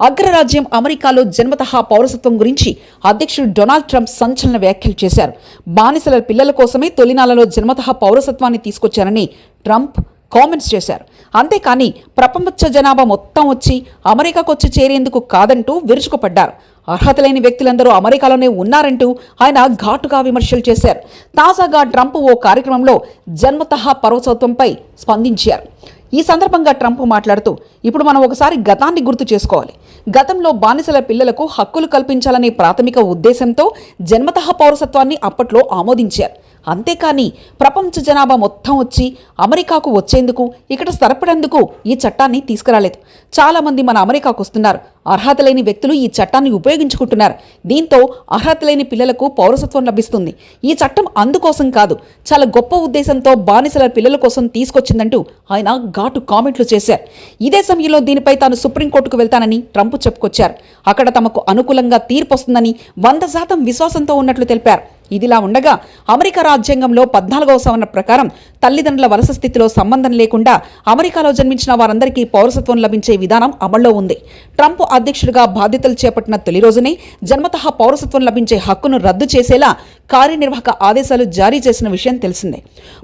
అగ్రరాజ్యం అమెరికాలో జన్మతహా పౌరసత్వం గురించి అధ్యక్షుడు డొనాల్డ్ ట్రంప్ సంచలన వ్యాఖ్యలు చేశారు. బానిసల పిల్లల కోసమే తొలినాలలో జన్మతహా పౌరసత్వాన్ని తీసుకొచ్చారని ట్రంప్ కామెంట్స్ చేశారు. అంతేకాని ప్రపంచ జనాభా మొత్తం వచ్చి అమెరికాకు వచ్చి చేరేందుకు కాదంటూ విరుచుకుపడ్డారు. అర్హత లేని వ్యక్తులందరూ అమెరికాలోనే ఉన్నారంటూ ఆయన ఘాటుగా విమర్శలు చేశారు. తాజాగా ట్రంప్ ఓ కార్యక్రమంలో జన్మతహా పౌరసత్వంపై స్పందించారు. ఈ సందర్భంగా ట్రంప్ మాట్లాడుతూ ఇప్పుడు మనం ఒకసారి గతాన్ని గుర్తు చేసుకోవాలి. గతంలో బానిసల పిల్లలకు హక్కులు కల్పించాలనే ప్రాథమిక ఉద్దేశంతో జన్మతః పౌరసత్వాన్ని అప్పట్లో ఆమోదించారు. అంతేకాని ప్రపంచ జనాభా మొత్తం వచ్చి అమెరికాకు వచ్చేందుకు ఇక్కడ స్థిరపడేందుకు ఈ చట్టాన్ని తీసుకురాలేదు. చాలామంది మన అమెరికాకు వస్తున్నారు. అర్హత లేని వ్యక్తులు ఈ చట్టాన్ని ఉపయోగించుకుంటున్నారు. దీంతో అర్హత లేని పిల్లలకు పౌరసత్వం లభిస్తుంది. ఈ చట్టం అందుకోసం కాదు చాలా గొప్ప ఉద్దేశంతో బానిసల పిల్లల కోసం తీసుకొచ్చిందంటూ ఆయన ఘాటు కామెంట్లు చేశారు. ఇదే సమయంలో దీనిపై తాను సుప్రీంకోర్టుకు వెళ్తానని ట్రంప్ చెప్పుకొచ్చారు. అక్కడ తమకు అనుకూలంగా తీర్పు వస్తుందని వంద శాతం విశ్వాసంతో ఉన్నట్లు తెలిపారు. ఇదిలా ఉండగా అమెరికా రాజ్యాంగంలో పద్నాలుగవ సవరణ ప్రకారం తల్లిదండ్రుల వలస స్థితిలో సంబంధం లేకుండా అమెరికాలో జన్మించిన వారందరికీ పౌరసత్వం లభించే విధానం అమల్లో ఉంది. ట్రంప్ అధ్యక్షుడిగా బాధ్యతలు చేపట్టిన తొలి రోజునే జన్మతః పౌరసత్వం లభించే హక్కును రద్దు చేసేలా కార్యనిర్వాహక ఆదేశాలు జారీ చేసిన విషయం తెలిసిందే.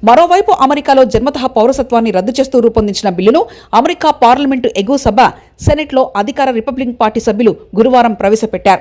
మరోవైపు అమెరికాలో జన్మతః పౌరసత్వాన్ని రద్దు చేస్తూ రూపొందించిన బిల్లును అమెరికా పార్లమెంటు ఎగువ సభ సెనెట్లో అధికార రిపబ్లిక్ పార్టీ సభ్యులు గురువారం ప్రవేశపెట్టారు.